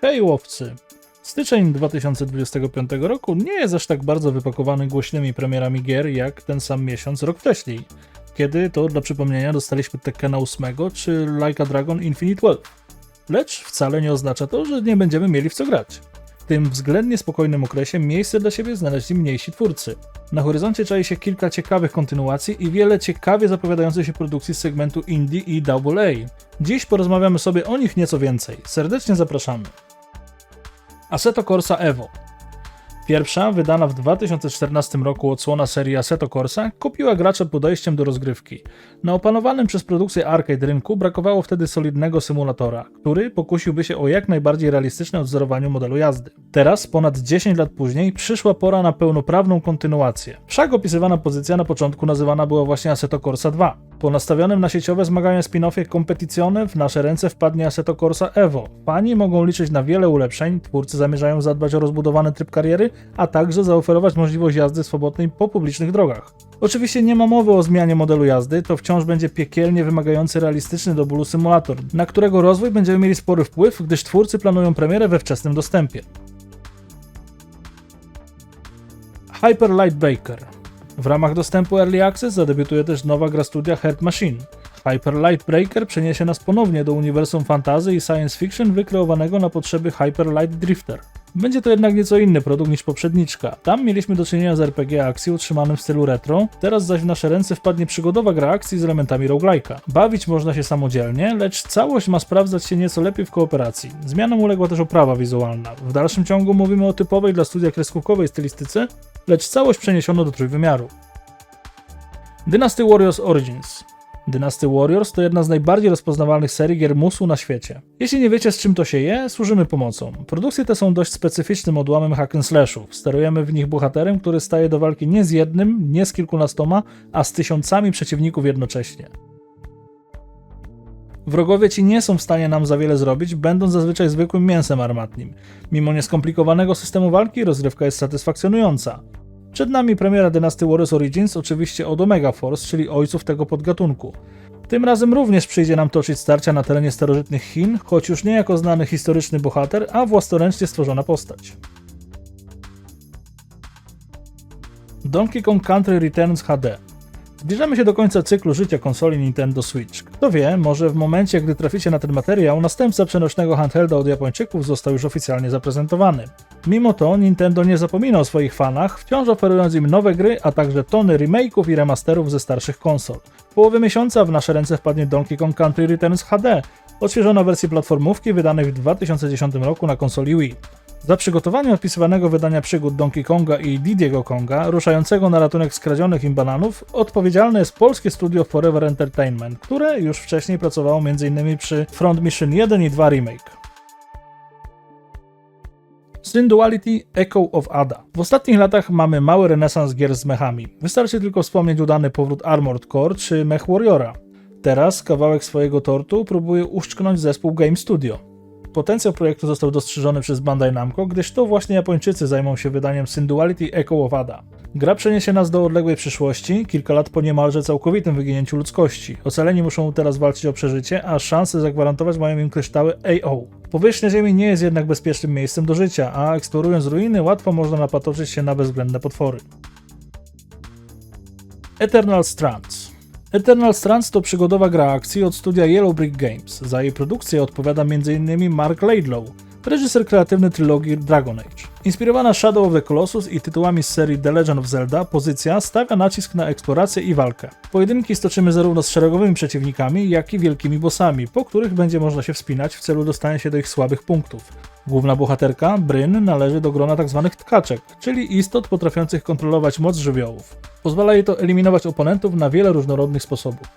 Hej łowcy! Styczeń 2025 roku nie jest aż tak bardzo wypakowany głośnymi premierami gier jak ten sam miesiąc rok wcześniej, kiedy to dla przypomnienia dostaliśmy Tekkena 8 czy Like a Dragon Infinite Wealth. Lecz wcale nie oznacza to, że nie będziemy mieli w co grać. W tym względnie spokojnym okresie miejsce dla siebie znaleźli mniejsi twórcy. Na horyzoncie czai się kilka ciekawych kontynuacji i wiele ciekawie zapowiadających się produkcji z segmentu indie i AA. Dziś porozmawiamy sobie o nich nieco więcej. Serdecznie zapraszamy. Assetto Corsa Evo. Pierwsza, wydana w 2014 roku odsłona serii Assetto Corsa, kupiła gracze podejściem do rozgrywki. Na opanowanym przez produkcję arcade rynku brakowało wtedy solidnego symulatora, który pokusiłby się o jak najbardziej realistyczne odzorowaniu modelu jazdy. Teraz, ponad 10 lat później, przyszła pora na pełnoprawną kontynuację. Wszak opisywana pozycja na początku nazywana była właśnie Assetto Corsa 2. Po nastawionym na sieciowe zmagania spin-offie Competizione w nasze ręce wpadnie Assetto Corsa Evo. Fani mogą liczyć na wiele ulepszeń, twórcy zamierzają zadbać o rozbudowany tryb kariery, a także zaoferować możliwość jazdy swobodnej po publicznych drogach. Oczywiście nie ma mowy o zmianie modelu jazdy, to wciąż będzie piekielnie wymagający realistyczny do bólu symulator, na którego rozwój będziemy mieli spory wpływ, gdyż twórcy planują premierę we wczesnym dostępie. Hyper Light Breaker w ramach dostępu Early Access zadebiutuje też nowa gra studia Heart Machine. Hyper Light Breaker przeniesie nas ponownie do uniwersum fantazy i science fiction wykreowanego na potrzeby Hyper Light Drifter. Będzie to jednak nieco inny produkt niż poprzedniczka. Tam mieliśmy do czynienia z RPG akcji utrzymanym w stylu retro, teraz zaś w nasze ręce wpadnie przygodowa gra akcji z elementami roguelike'a. Bawić można się samodzielnie, lecz całość ma sprawdzać się nieco lepiej w kooperacji. Zmianom uległa też oprawa wizualna. W dalszym ciągu mówimy o typowej dla studia kreskówkowej stylistyce, lecz całość przeniesiono do trójwymiaru. Dynasty Warriors Origins Dynasty Warriors to jedna z najbardziej rozpoznawalnych serii gier musu na świecie. Jeśli nie wiecie z czym to się je, służymy pomocą. Produkcje te są dość specyficznym odłamem hack and slashów. Sterujemy w nich bohaterem, który staje do walki nie z jednym, nie z kilkunastoma, a z tysiącami przeciwników jednocześnie. Wrogowie ci nie są w stanie nam za wiele zrobić, będąc zazwyczaj zwykłym mięsem armatnim. Mimo nieskomplikowanego systemu walki, rozgrywka jest satysfakcjonująca. Przed nami premiera Dynasty Warriors Origins, oczywiście od Omega Force, czyli ojców tego podgatunku. Tym razem również przyjdzie nam toczyć starcia na terenie starożytnych Chin, choć już nie jako znany historyczny bohater, a własnoręcznie stworzona postać. Donkey Kong Country Returns HD Zbliżamy się do końca cyklu życia konsoli Nintendo Switch. Kto wie, może w momencie, gdy traficie na ten materiał, następca przenośnego handhelda od Japończyków został już oficjalnie zaprezentowany. Mimo to Nintendo nie zapomina o swoich fanach, wciąż oferując im nowe gry, a także tony remake'ów i remasterów ze starszych konsol. W połowie miesiąca w nasze ręce wpadnie Donkey Kong Country Returns HD, odświeżona wersja platformówki wydanej w 2010 roku na konsoli Wii. Za przygotowanie odpisywanego wydania przygód Donkey Konga i Didiego Konga, ruszającego na ratunek skradzionych im bananów, odpowiedzialne jest polskie studio Forever Entertainment, które już wcześniej pracowało m.in. przy Front Mission 1 i 2 Remake. Synduality Echo of Ada. W ostatnich latach mamy mały renesans gier z mechami. Wystarczy tylko wspomnieć udany powrót Armored Core czy Mech Warriora. Teraz kawałek swojego tortu próbuje uszczknąć zespół Game Studio. Potencjał projektu został dostrzeżony przez Bandai Namco, gdyż to właśnie Japończycy zajmą się wydaniem Synduality Echo of Ada. Gra przeniesie nas do odległej przyszłości, kilka lat po niemalże całkowitym wyginięciu ludzkości. Ocaleni muszą teraz walczyć o przeżycie, a szanse zagwarantować mają im kryształy AO. Powierzchnia Ziemi nie jest jednak bezpiecznym miejscem do życia, a eksplorując ruiny łatwo można napatoczyć się na bezwzględne potwory. Eternal Strands Eternal Strands to przygodowa gra akcji od studia Yellow Brick Games. Za jej produkcję odpowiada m.in. Mark Laidlaw, reżyser kreatywny trylogii Dragon Age. Inspirowana Shadow of the Colossus i tytułami z serii The Legend of Zelda, pozycja stawia nacisk na eksplorację i walkę. Pojedynki stoczymy zarówno z szeregowymi przeciwnikami, jak i wielkimi bossami, po których będzie można się wspinać w celu dostania się do ich słabych punktów. Główna bohaterka, Bryn, należy do grona tzw. Tak tkaczek, czyli istot potrafiących kontrolować moc żywiołów. Pozwala jej to eliminować oponentów na wiele różnorodnych sposobów.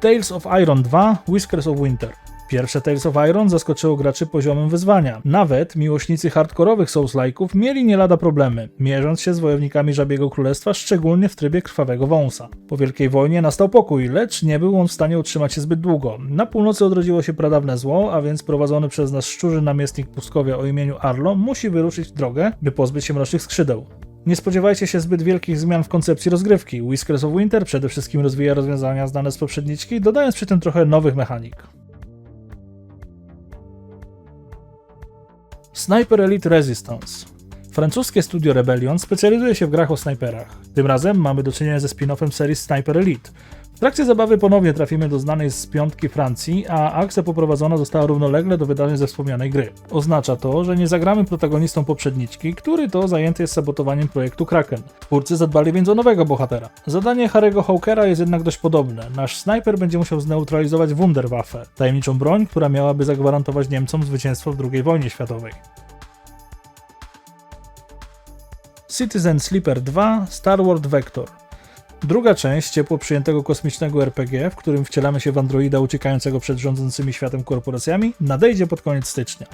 Tales of Iron 2 Whiskers of Winter Pierwsze Tales of Iron zaskoczyło graczy poziomem wyzwania. Nawet miłośnicy hardkorowych Souls-like'ów mieli nie lada problemy, mierząc się z wojownikami Żabiego Królestwa, szczególnie w trybie Krwawego Wąsa. Po Wielkiej Wojnie nastał pokój, lecz nie był on w stanie utrzymać się zbyt długo. Na północy odrodziło się pradawne zło, a więc prowadzony przez nas szczurzy namiestnik pustkowia o imieniu Arlo musi wyruszyć w drogę, by pozbyć się mrocznych skrzydeł. Nie spodziewajcie się zbyt wielkich zmian w koncepcji rozgrywki. Whiskers of Winter przede wszystkim rozwija rozwiązania znane z poprzedniczki, dodając przy tym trochę nowych mechanik. Sniper Elite Resistance. Francuskie studio Rebellion specjalizuje się w grach o snajperach. Tym razem mamy do czynienia ze spin-offem serii Sniper Elite. W trakcie zabawy ponownie trafimy do znanej z piątki Francji, a akcja poprowadzona została równolegle do wydarzeń ze wspomnianej gry. Oznacza to, że nie zagramy protagonistą poprzedniczki, który to zajęty jest sabotowaniem projektu Kraken. Twórcy zadbali więc o nowego bohatera. Zadanie Harry'ego Hawkera jest jednak dość podobne. Nasz snajper będzie musiał zneutralizować Wunderwaffe, tajemniczą broń, która miałaby zagwarantować Niemcom zwycięstwo w II wojnie światowej. Citizen Sleeper 2 Star Wars Vector. Druga część ciepło przyjętego kosmicznego RPG, w którym wcielamy się w androida uciekającego przed rządzącymi światem korporacjami, nadejdzie pod koniec stycznia.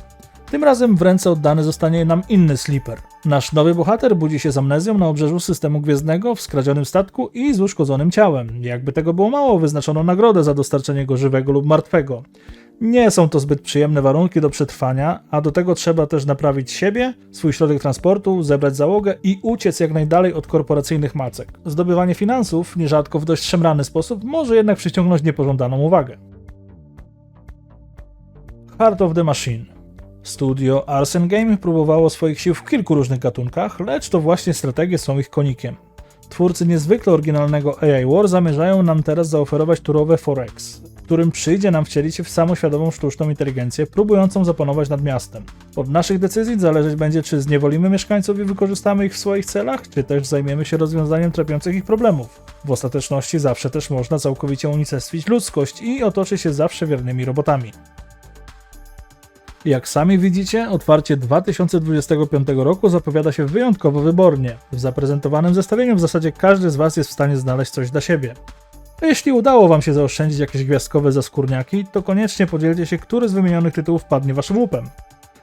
Tym razem w ręce oddany zostanie nam inny Sleeper. Nasz nowy bohater budzi się z amnezją na obrzeżu systemu gwiezdnego w skradzionym statku i z uszkodzonym ciałem. Jakby tego było mało, wyznaczono nagrodę za dostarczenie go żywego lub martwego. Nie są to zbyt przyjemne warunki do przetrwania, a do tego trzeba też naprawić siebie, swój środek transportu, zebrać załogę i uciec jak najdalej od korporacyjnych macek. Zdobywanie finansów, nierzadko w dość szemrany sposób, może jednak przyciągnąć niepożądaną uwagę. Heart of the Machine Studio Arsen Game próbowało swoich sił w kilku różnych gatunkach, lecz to właśnie strategie są ich konikiem. Twórcy niezwykle oryginalnego AI War zamierzają nam teraz zaoferować turowe Forex, którym przyjdzie nam wcielić się w samoświadomą sztuczną inteligencję, próbującą zapanować nad miastem. Od naszych decyzji zależeć będzie, czy zniewolimy mieszkańców i wykorzystamy ich w swoich celach, czy też zajmiemy się rozwiązaniem trapiących ich problemów. W ostateczności zawsze też można całkowicie unicestwić ludzkość i otoczyć się zawsze wiernymi robotami. Jak sami widzicie, otwarcie 2025 roku zapowiada się wyjątkowo wybornie. W zaprezentowanym zestawieniu w zasadzie każdy z Was jest w stanie znaleźć coś dla siebie. Jeśli udało Wam się zaoszczędzić jakieś gwiazdkowe zaskórniaki, to koniecznie podzielcie się, który z wymienionych tytułów padnie Waszym łupem.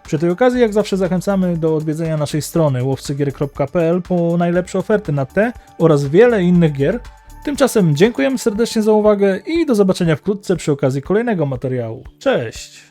Przy tej okazji, jak zawsze, zachęcamy do odwiedzenia naszej strony łowcygier.pl po najlepsze oferty na te oraz wiele innych gier. Tymczasem dziękujemy serdecznie za uwagę i do zobaczenia wkrótce przy okazji kolejnego materiału. Cześć!